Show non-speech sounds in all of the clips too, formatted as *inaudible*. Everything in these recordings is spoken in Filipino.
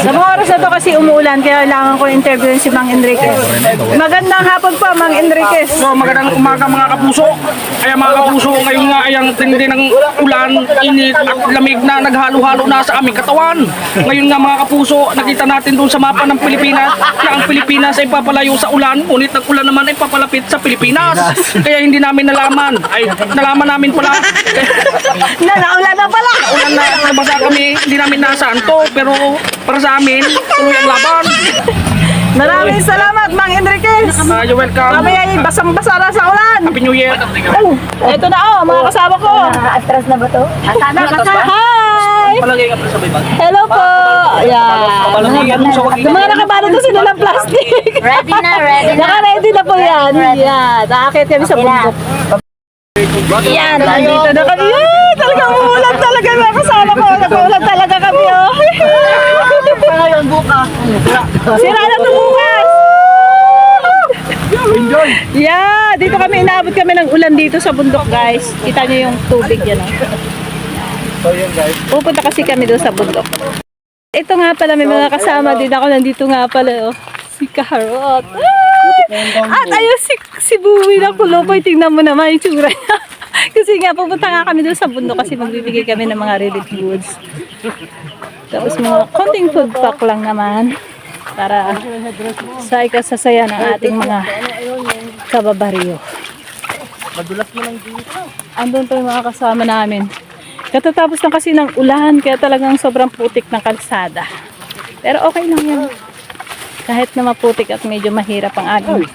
Sa mga oras na to kasi umuulan, kaya kailangan ko interviewin si Mang Enriquez. Magandang hapon po, Mang Enriquez. So magandang umaga mga kapuso. Ay mga kapuso, ngayon nga ay ang tindi ng ulan, init at lamig na naghalo-halo na sa aming katawan. Ngayon nga mga kapuso, nakita natin doon sa mapa ng Pilipinas na ang Pilipinas ay papalayo sa ulan, ngunit ang ulan naman ay papalapit sa Pilipinas. Kaya hindi namin nalaman. Ay, nalaman namin pala. *laughs* Na, naulan na na nabasa kami, hindi namin nasaan to, pero para sa amin, tuloy ang laban. Maraming salamat, Mang Enriquez. Uh, you're welcome. Kami ay basang-basa na sa ulan. Happy New Year. Oh, ito na oh, mga kasama ko. Atras na ba to? Hi! Palagay ka pa sa bibag. Hello po! Yung mga nakabalo na sila ng plastic. *laughs* Ready na, ready na. Naka-ready na po yan. Yan. Nakakit kami sa bundok. Yan, nandito na kami. Yan, talagang umulan talaga mga kasama ko. Nag-uulan talaga kami. Oh. Ngayon, buka. Sira na ito bukas. Yeah, dito kami inaabot kami ng ulan dito sa bundok, guys. Kita niyo yung tubig yan. Oh. Pupunta kasi kami doon sa bundok. Ito nga pala, may mga kasama din ako. Nandito nga pala, oh. Si Karot. Ah! At ayun, si, si Buwi na kulopoy. Tingnan mo naman yung tsura niya. Kasi nga, pupunta nga kami doon sa bundok kasi magbibigay kami ng mga relief goods. Tapos mga konting food pack lang naman para sa ikasasaya ng ating mga kababaryo. Andun pa yung mga kasama namin. Katatapos lang kasi ng ulan, kaya talagang sobrang putik ng kalsada. Pero okay lang yan. Kahit na maputik at medyo mahirap ang ating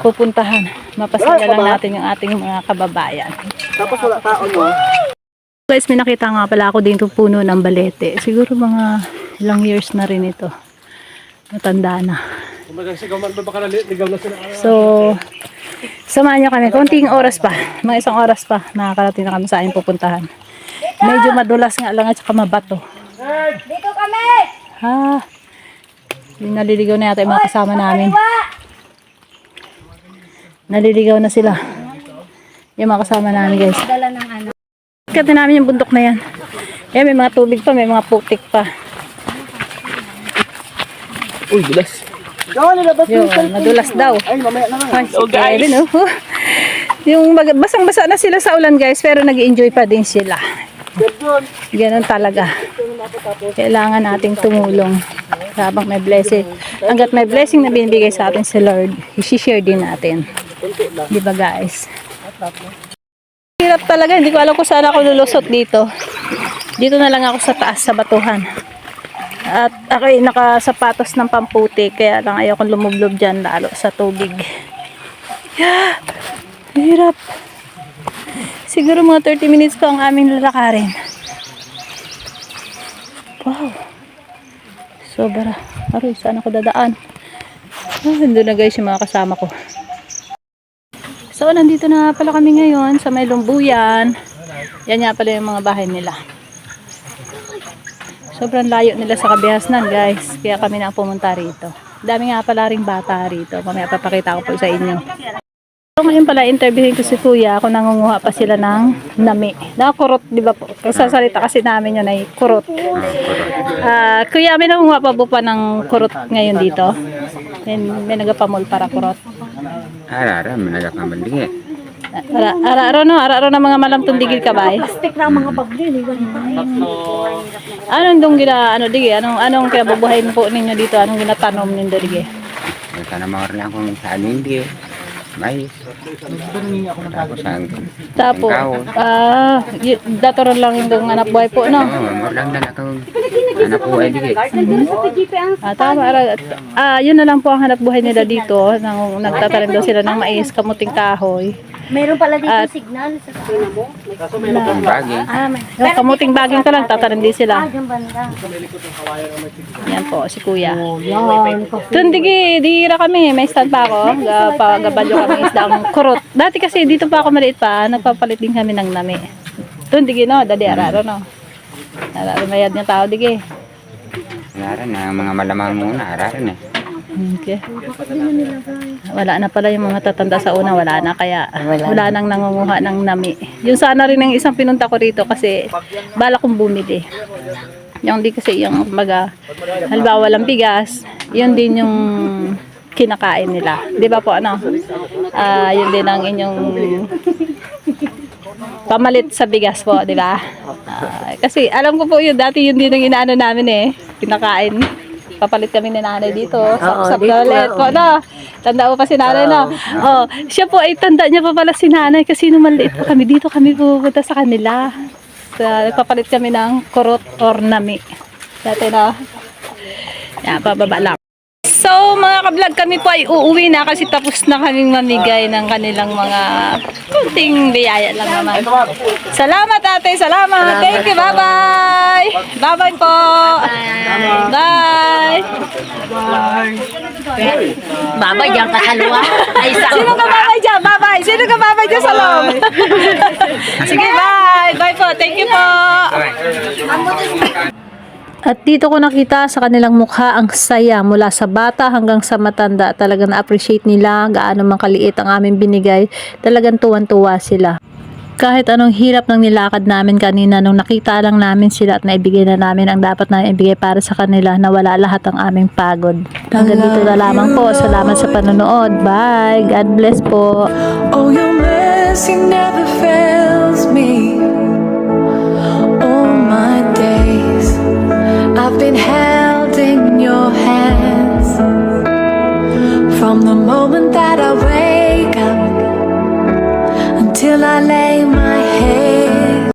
pupuntahan, mapasaya lang natin yung ating mga kababayan. Tapos wala tao mo. Guys, may nakita nga pala ako dito puno ng balete. Siguro mga ilang years na rin ito. Matanda na. So, samahan niyo kami. Konting oras pa. Mga isang oras pa. Nakakarating na kami sa aming pupuntahan. Medyo madulas nga lang at saka mabato. Dito kami! Ha? Yung naliligaw na yata yung mga kasama namin. Naliligaw na sila. Yung mga kasama namin guys. Dala ng ano. Kati namin yung bundok na yan. Ayan, may mga tubig pa, may mga putik pa. Uy, bilas. Yun, madulas daw. Ay, mamaya na Ay, si Kevin, oh. Yung basang-basa na sila sa ulan, guys, pero nag enjoy pa din sila. Ganun talaga. Kailangan nating tumulong habang may blessing. Hanggat may blessing na binibigay sa atin si Lord, i-share din natin. Di ba, guys? Hirap talaga. Hindi ko alam kung saan ako lulusot dito. Dito na lang ako sa taas, sa batuhan. At ako ay nakasapatos ng pamputi, kaya lang ayaw kong lumublob dyan lalo sa tubig. Yeah, hirap. Siguro mga 30 minutes ko ang aming lalakarin. Sobra. Aroy, saan ako dadaan? Ah, nandun na guys yung mga kasama ko. So, nandito na pala kami ngayon sa may lumbuyan. Yan nga pala yung mga bahay nila. Sobrang layo nila sa kabihasnan guys. Kaya kami na pumunta rito. Dami nga pala ring bata rito. Mamaya papakita ko po sa inyo. So ngayon pala interviewin ko si kuya kung nangunguha pa sila ng nami. Nakakurot, di ba po? Kasasalita kasi namin yun ay kurot. Ah, kuya, may nangunguha pa po pa ng kurot ngayon dito? May, may nagapamol para kurot. Ara-ara, managakamandig eh. Ara, ara-araw no? Ara-araw na mga malamtundigil ka ba eh? Stick na mga bagli. Anong dong gina, ano dige? Anong, anong kaya bubuhayin po ninyo dito? Anong ginatanom ninyo dige? Sana mawar lang kung saan hindi eh. Mais. Tapos ang... Ikaw. ah, y- datoran lang yung dong anak buhay po, no? Oo, mawar lang na akong anak ko ay dige. Ah, tama. Ara, ah, yun na lang po ang hanap buhay nila dito. Nang, nagtatanim daw sila ng mais, kamuting kahoy. Meron pala dito At- signal sa sakina mo. Ang bagay. Ah, may, yung kamuting baging ka lang, tatanim din Ah, sila. dyan banda. Yan po, si kuya. Tundige, dihira kami. May stand pa ako. Ga, pa, gabalyo kami isdang *laughs* kurot. Dati kasi dito pa ako maliit pa, nagpapalit din kami ng nami. Tundige no, dali araro no. Araro mayad niya tao dige. Ara na, mga malamang muna, ara rin eh. Okay. Wala na pala yung mga tatanda sa una, wala na kaya wala nang nangunguha ng nami. Yung sana rin ang isang pinunta ko rito kasi bala kong bumili. Yung di kasi yung maga, halimbawa walang bigas, yun din yung kinakain nila. Di ba po ano? Ah, yun din ang inyong pamalit sa bigas po, di ba? Ah, kasi alam ko po yun, dati yun din ang inaano namin eh, kinakain. Papalit kami ni nanay dito, sa, sa dito, toilet po, no? Tanda ko pa si nanay, no? Oh, siya po ay tanda niya pa pala si nanay kasi nung maliit pa kami dito, kami pupunta sa kanila. Sa, papalit kami ng kurot or nami. Dati na. Yan, pababa lang. So, mga kablog, kami po ay uuwi na kasi tapos na kaming mamigay ng kanilang mga kunting biyaya lang naman. Salamat ate, salamat. Thank you, bye-bye. Bye-bye po. Bye. Babay dyan ka sa luwa. Sino ka babay dyan? Bye-bye. Sino ka babay dyan sa loob? Sige, bye. Bye po. Thank you po. At dito ko nakita sa kanilang mukha ang saya mula sa bata hanggang sa matanda. Talagang na-appreciate nila gaano man kaliit ang aming binigay. Talagang tuwan-tuwa sila. Kahit anong hirap ng nilakad namin kanina nung nakita lang namin sila at naibigay na namin ang dapat namin ibigay para sa kanila na wala lahat ang aming pagod. Hanggang dito na lamang po. Salamat sa panonood. Bye. God bless po. Oh, your mercy never fails me. From the moment that I wake up until I lay